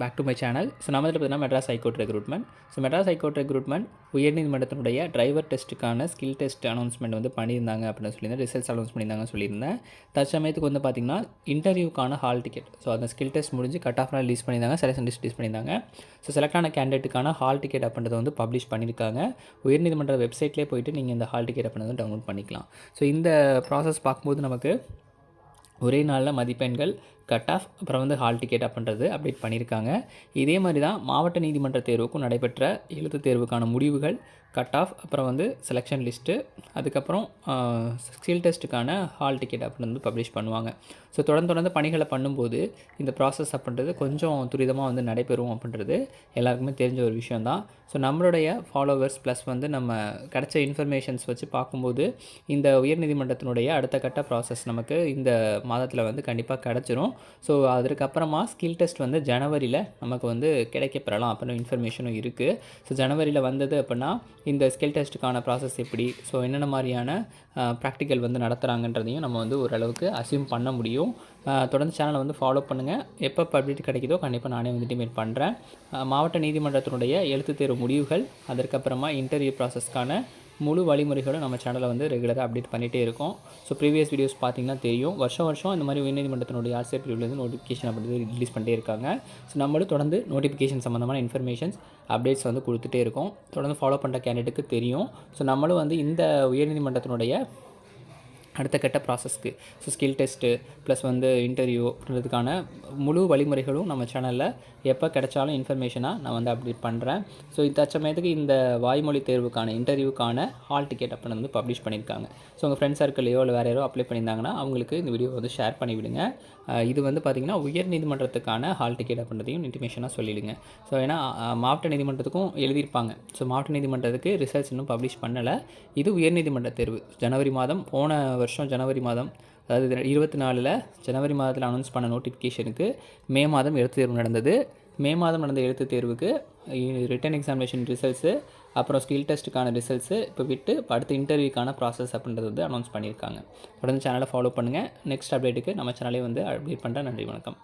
Back to my channel so நம்ம இதில் பார்த்தீங்கன்னா Madras high court recruitment so Madras high court recruitment உயர்நீதிமன்றத்தினுடைய driver டெஸ்ட்டுக்கான skill test announcement வந்து பண்ணியிருந்தாங்க அப்படின்னு சொல்லியிருந்தேன். ரிசல்ட்ஸ் அனௌன்ஸ் பண்ணியிருந்தாங்கன்னு சொல்லியிருந்தேன். தற்சமயத்துக்கு வந்து பார்த்திங்கன்னா இன்டர்வியூக்கான ஹால் டிக்கெட் ஸோ அந்த ஸ்கில் டெஸ்ட் முடிஞ்சு கட் ஆஃப்லாம் ரிலீஸ் பண்ணியிருந்தாங்க. செலக்ஷன் லிஸ்ட் ரிலீஸ் பண்ணியிருந்தாங்க. ஸோ செலக்ட் ஆன கேண்டிடேட்டுக்கான ஹால் டிக்கெட் அப்படின்றத வந்து பப்ளிஷ் பண்ணியிருக்காங்க. உயர்நீதிமன்ற வெப்சைட்லேயே போயிட்டு நீங்கள் இந்த ஹால் டிக்கெட் அப்படின்றத டவுன்லோட் பண்ணிக்கலாம். ஸோ இந்த ப்ராசஸ் பார்க்கும்போது நமக்கு ஒரே நாளில் மதிப்பெண்கள் கட் ஆஃப் அப்புறம் வந்து ஹால் டிக்கெட் அப்படின்றது அப்டேட் பண்ணியிருக்காங்க. இதே மாதிரி தான் மாவட்ட நீதிமன்ற தேர்வுக்கும் நடைபெற்ற எழுத்துத் தேர்வுக்கான முடிவுகள் கட் ஆஃப் அப்புறம் வந்து செலெக்ஷன் லிஸ்ட்டு அதுக்கப்புறம் ஸ்கில் டெஸ்ட்டுக்கான ஹால் டிக்கெட் அப்படின்னு வந்து பப்ளிஷ் பண்ணுவாங்க. ஸோ தொடர்ந்து தொடர்ந்து பணிகளை பண்ணும்போது இந்த ப்ராசஸ் அப்படின்றது கொஞ்சம் துரிதமாக வந்து நடைபெறும் அப்படின்றது எல்லாருக்குமே தெரிஞ்ச ஒரு விஷயந்தான் ஸோ நம்மளுடைய ஃபாலோவர்ஸ் ப்ளஸ் வந்து நம்ம கிடைச்ச இன்ஃபர்மேஷன்ஸ் வச்சு பார்க்கும்போது இந்த உயர்நீதிமன்றத்தினுடைய அடுத்த கட்ட ப்ராசஸ் நமக்கு இந்த மாதத்தில் வந்து கண்டிப்பாக கிடச்சிரும். ஸோ அதற்கப்புறமா ஸ்கில் டெஸ்ட் வந்து ஜனவரியில் நமக்கு வந்து கிடைக்கப்பெறலாம் அப்படின்னு இன்ஃபர்மேஷனும் இருக்குது ஸோ ஜனவரியில் வந்தது அப்படின்னா இந்த ஸ்கில் டெஸ்ட்டுக்கான ப்ராசஸ் எப்படி? ஸோ என்னென்ன மாதிரியான ப்ராக்டிக்கல் வந்து நடத்துகிறாங்கன்றதையும் நம்ம வந்து ஓரளவுக்கு அசியூம் பண்ண முடியும். தொடர்ந்து சேனலை வந்து ஃபாலோ பண்ணுங்கள் எப்போ பப்ளிக் கிடைக்குதோ கண்டிப்பாக நானே வந்துட்டு மேல் பண்ணுறேன் மாவட்ட நீதிமன்றத்தினுடைய எழுத்து தேர்வு முடிவுகள் அதற்கப்புறமா இன்டர்வியூ ப்ராசஸ்க்கான முழு வழிமுறைகளும் நம்ம சேனலில் வந்து ரெகுலராக அப்டேட் பண்ணிகிட்டே இருக்கோம். ஸோ ப்ரீவியஸ் வீடியோஸ் பார்த்தீங்கன்னா தெரியும். வருஷம் வருஷம் இந்த மாதிரி உயர்நீதிமன்றத்தினுடைய ஆர்சியர் பிரிவுலேருந்து நோட்டிஃபிகேஷன் அப்படின்றது ரிலீஸ் பண்ணிட்டே இருக்காங்க. ஸோ நம்மளும் தொடர்ந்து நோட்டிஃபிகேஷன் சம்மந்தமான இன்ஃபர்மேஷன்ஸ் அப்டேட்ஸ் வந்து கொடுத்துட்டே இருக்கோம். தொடர்ந்து ஃபாலோ பண்ணுற கேண்டிடேட்டுக்கு தெரியும். ஸோ நம்மளும் வந்து இந்த உயர்நீதிமன்றத்தினுடைய அடுத்த கட்ட ப்ராசஸ்க்கு ஸோ ஸ்கில் டெஸ்ட்டு ப்ளஸ் வந்து இன்டர்வியூ அப்படின்றதுக்கான முழு வழிமுறைகளும் நம்ம சேனலில் எப்போ கிடைச்சாலும் இன்ஃபர்மேஷனாக நான் வந்து அப்டேட் பண்ணுறேன் ஸோ இந்த தற்சமயத்துக்கு இந்த வாய்மொழி தேர்வுக்கான இன்டர்வியூக்கான ஹால் டிக்கெட் அப்படின்னு வந்து பப்ளிஷ் பண்ணியிருக்காங்க. ஸோ உங்கள் ஃப்ரெண்ட்ஸ் சர்க்கிளையோ இல்லை வேறு யாரோ அப்ளை பண்ணியிருந்தாங்கன்னா அவங்களுக்கு இந்த வீடியோ வந்து ஷேர் பண்ணிவிடுங்க. இது வந்து பார்த்திங்கன்னா உயர் நீதிமன்றத்துக்கான ஹால் டிக்கெட் அப்படின்றதையும் இன்டிமேஷனாக சொல்லிவிடுங்க ஸோ ஏன்னா மாவட்ட நீதிமன்றத்துக்கும் எழுதியிருப்பாங்க. ஸோ மாவட்ட நீதிமன்றத்துக்கு ரிசல்ட்ஸ் இன்னும் பப்ளிஷ் பண்ணலை. இது உயர்நீதிமன்ற தேர்வு. ஜனவரி மாதம் போன வருஷம் ஜனவரி மாதம் அதாவது இருபத்தி நாலில் ஜனவரி மாதத்தில் அனௌன்ஸ் பண்ண நோட்டிஃபிகேஷனுக்கு மே மாதம் எழுத்து தேர்வு நடந்தது. மே மாதம் நடந்த எழுத்து தேர்வுக்கு ரிட்டன் எக்ஸாமினேஷன் ரிசல்ட்ஸு அப்புறம் ஸ்கில் டெஸ்ட்டுக்கான ரிசல்ட்ஸு இப்போ விட்டு அடுத்த இன்டர்வியூக்கான ப்ராசஸ் அப்படின்றது வந்து அனௌன்ஸ் பண்ணியிருக்காங்க. தொடர்ந்து சேனலை ஃபாலோ பண்ணுங்கள் நெக்ஸ்ட் அப்டேட்டுக்கு நம்ம சேனலே வந்து அப்டேட் பண்ணுறேன் நன்றி வணக்கம்.